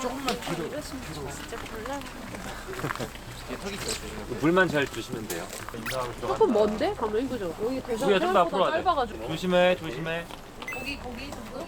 조금만 뒤로. 진짜 몰라. 물만 잘 주시면 돼요. 조금 먼데? 가면 그죠? 여기 대전 우리가 좀더 앞으로 생각보다. 짧아가지고. 조심해, 조심해. 거기 거기 정도?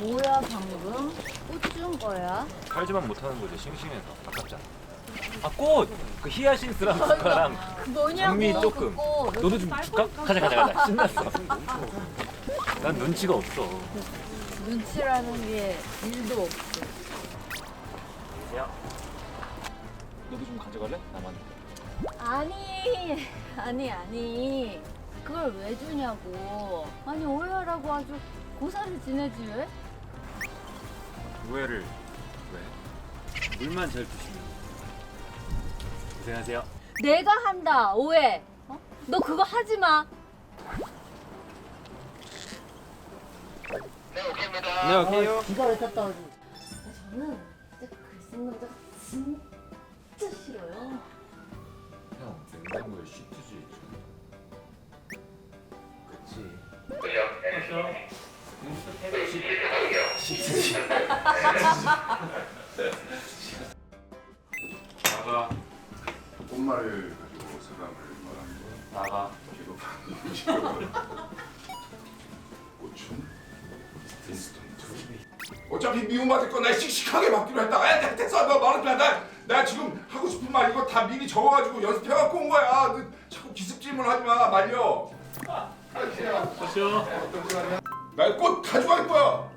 뭐야 방금? 꽃준 거야? 살지만 못하는 거지. 싱싱해서 아깝잖아. 아 꽃! 그 히아신스랑 국화랑 뭐냐고 장미 조금. 그 꽃. 너도 좀 줄까? 가자 가자 가자. 신났어. 난 눈치가 없어. 눈치라는 게 일도 없어. 야. 너도 좀 가져갈래? 나만. 아니 아니 아니 그걸 왜 주냐고. 아니 오해하라고 아주 고사를 지내지 왜? 오해를 왜? 물만 잘 주시면. 고생하세요. 내가 한다 오해. 어? 너 그거 하지 마. 네, 오케이요. 기가 왜 탔다 오지? 저는 진짜 글 쓰는 남자가 진짜 싫어요. 형, 냉장고에 시트지. 그치. 시트지. 나가, 꽃말을 가지고 사람을 말하는 거 나가. 기록 어차피 미움받을 거나 씩씩하게 받기로 했다 야 내- 됐어 너 말은 그냥 나, 나 지금 하고 싶은 말 이거 다 미리 적어가지고 연습해갖고 온 거야 너 자꾸 기습 질문 하지 마 말려 쉬어. 나꽃 가져갈 거야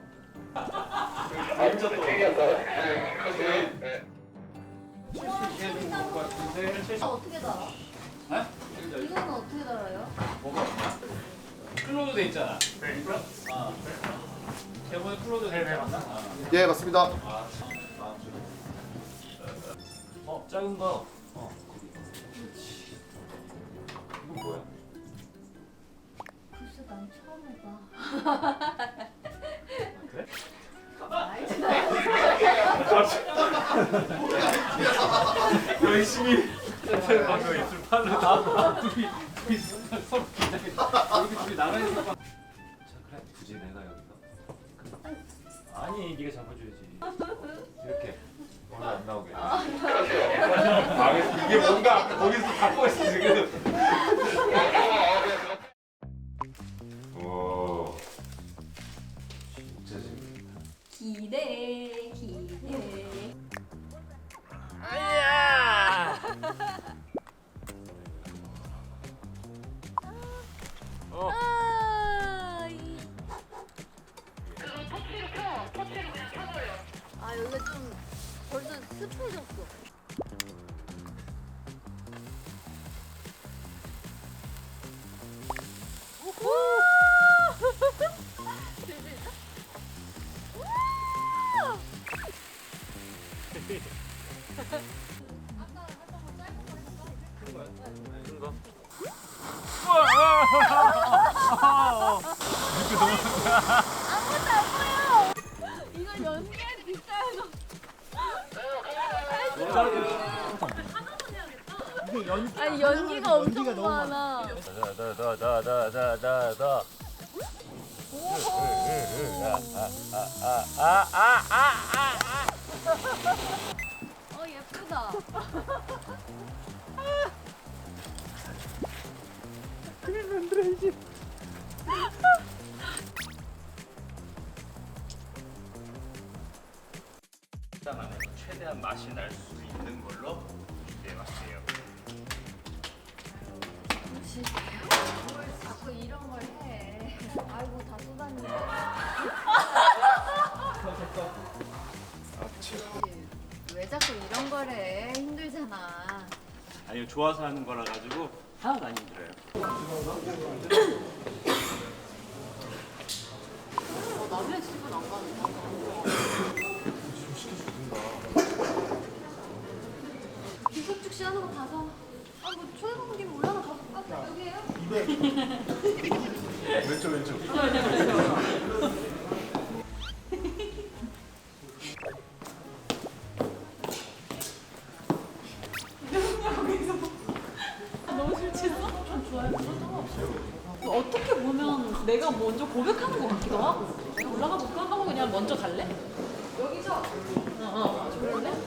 어떻게 달아? 이거는 어떻게 달아요? 클로드 돼 있잖아. 아. 대본에 클로드 돼 있잖아. 예 맞습니다. 어, 작은 거. 어. 이거 뭐야? 글쎄 난 처음 해봐. 그래? 열심히 방금 입술 팔로 다 둘이 둘이 서로 기다려. 여기 둘이 나가 있어. 자 그래 굳이 내가 여기서. 아니 네가 잡아줘야지. 이렇게 오늘 안 나오게. 아, 이게 뭔가 거기서 갖고 있어 지금 오 진짜 재밌다 기대 기대. 아, 벌써 거. 아무것도 안 보여. 이걸 연기 아니 연기가 엄청 많아. 다다다다다다다. 어 예쁘다. 안에서 최대한 맛이 날 수 있는 걸로 준비해봤어요. 뭘 자꾸 이런 걸 해. 아이고 다 쏟았네. 왜 자꾸 이런 걸 해? 힘들잖아. 아니요 좋아서 하는 거라 가지고 하나도 안 힘들어요. 남의 집은 안 가는 기숙축 씨 하는 거 봐서. 아뭐 초회감님 올라가 가볼까? 여기에요? 왼쪽 왼쪽 어떻게 보면 내가 먼저 고백하는 것 같기도 하고. 올라가 볼까 하고 그냥 먼저 갈래? 오늘은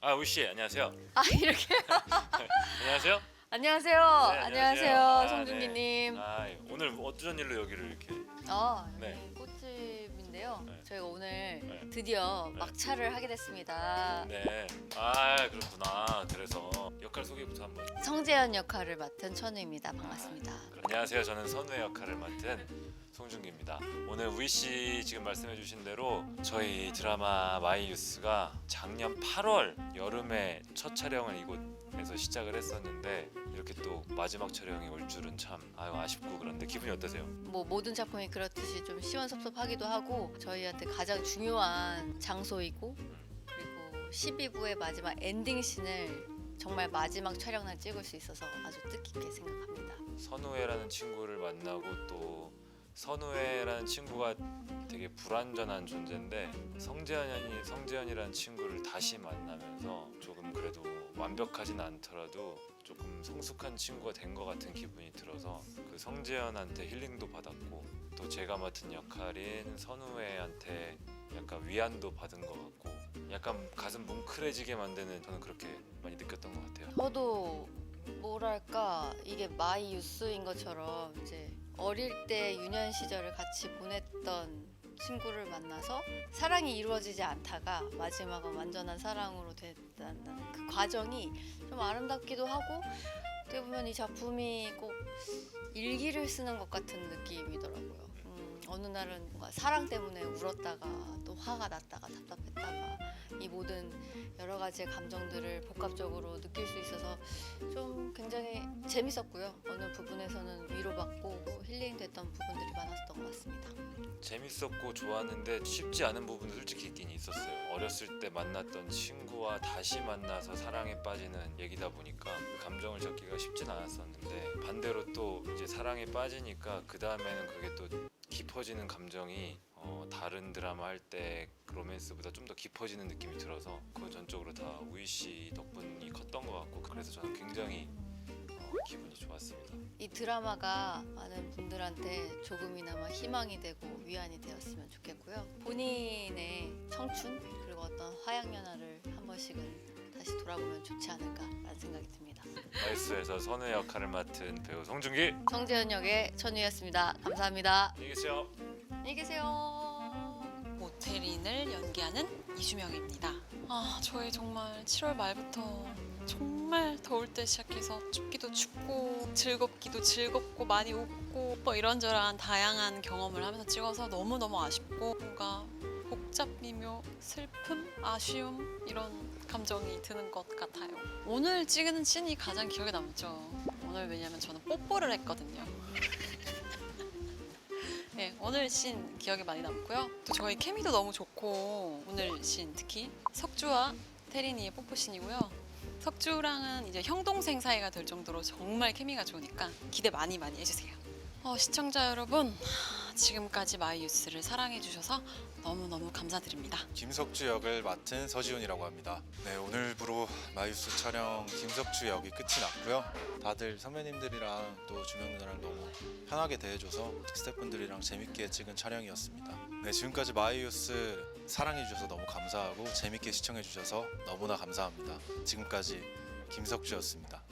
아 우씨 안녕하세요. 아 이렇게 안녕하세요. 안녕하세요. 네, 안녕하세요, 아, 송중기님. 네. 아 오늘 어쩐 일로 여기를 이렇게? 아 여기 네. 꽃집인데요. 네. 저희가 오늘 네. 드디어 네. 막차를 하게 됐습니다. 네. 아 그렇구나. 그래서 역할 소개부터 한번. 성재현 역할을 맡은 천우입니다. 반갑습니다. 안녕하세요. 저는 선우의 역할을 맡은 송중기입니다. 오늘 우희 씨 지금 말씀해 주신 대로 저희 드라마 마이유스가 작년 8월 여름에 첫 촬영을 이곳에서 시작을 했었는데 이렇게 또 마지막 촬영이 올 줄은 참 아유 아쉽고 그런데 기분이 어떠세요? 뭐 모든 작품이 그렇듯이 좀 시원섭섭하기도 하고 저희한테 가장 중요한 장소이고 그리고 12부의 마지막 엔딩 씬을 정말 마지막 촬영날 찍을 수 있어서 아주 뜻깊게 생각합니다. 선우회라는 친구를 만나고 또 선우회라는 친구가 되게 불완전한 존재인데 성재현이 성재현이라는 친구를 다시 만나면서 조금 그래도 완벽하진 않더라도 조금 성숙한 친구가 된 것 같은 기분이 들어서 그 성재현한테 힐링도 받았고 또 제가 맡은 역할인 선우회한테 약간 위안도 받은 것 같고 약간 가슴 뭉클해지게 만드는 저는 그렇게 많이 느꼈던 것 같아요. 저도 뭐랄까 이게 마이 유스인 것처럼 이제 어릴 때 유년 시절을 같이 보냈던 친구를 만나서 사랑이 이루어지지 않다가 마지막은 완전한 사랑으로 됐다는 그 과정이 좀 아름답기도 하고 어떻게 보면 이 작품이 꼭 일기를 쓰는 것 같은 느낌이더라고요. 음, 어느 날은 뭔가 사랑 때문에 울었다가 또 화가 났다가 답답했다가 이 모든 여러 가지의 감정들을 복합적으로 느낄 수 있어서 좀 굉장히 재밌었고요. 어느 부분에서는 위로받고 힐링됐던 부분들이 많았던 것 같습니다. 재밌었고 좋았는데 쉽지 않은 부분도 솔직히 있긴 있었어요. 어렸을 때 만났던 친구와 다시 만나서 사랑에 빠지는 얘기다 보니까 그 감정을 적기가 쉽진 않았었는데 반대로 또 이제 사랑에 빠지니까 그 다음에는 그게 또 깊어지는 감정이 어, 다른 드라마 할 때 로맨스보다 좀 더 깊어지는 느낌이 들어서 그건 전적으로 다 우희 씨 덕분이 컸던 것 같고 그래서 저는 굉장히 어, 기분이 좋았습니다. 이 드라마가 많은 분들한테 조금이나마 희망이 되고 위안이 되었으면 좋겠고요. 본인의 청춘 그리고 어떤 화양연화를 한 번씩은 다시 돌아보면 좋지 않을까라는 생각이 듭니다. 마이스에서 선우 역할을 맡은 배우 송중기 정재현 역의 천우였습니다. 감사합니다. 안녕히 계세요. 안녕히 계세요. 모태린을 연기하는 이주명입니다. 아, 저희 정말 7월 말부터 정말 더울 때 시작해서 춥기도 춥고 즐겁기도 즐겁고 많이 웃고 뭐 이런저런 다양한 경험을 하면서 찍어서 너무너무 아쉽고 뭔가 복잡 미묘 슬픔 아쉬움 이런 감정이 드는 것 같아요. 오늘 찍은 씬이 가장 기억에 남죠. 오늘 왜냐면 저는 뽀뽀를 했거든요. 네, 오늘 씬 기억에 많이 남고요. 또 저희 케미도 너무 좋고 오늘 씬 특히 석주와 태린이의 뽀뽀 씬이고요. 석주랑은 이제 형 동생 사이가 될 정도로 정말 케미가 좋으니까 기대 많이 많이 해주세요. 어, 시청자 여러분 지금까지 마이유스를 사랑해 주셔서 너무 너무 감사드립니다. 김석주 역을 맡은 서지훈이라고 합니다. 네, 오늘부로 마유스 촬영 김석주 역이 끝이 났고요. 다들 선배님들이랑 또 주명 누나랑 너무 편하게 대해줘서 스태프분들이랑 재밌게 찍은 촬영이었습니다. 네, 지금까지 마이유스 사랑해 주셔서 너무 감사하고 재밌게 시청해 주셔서 너무나 감사합니다. 지금까지 김석주였습니다.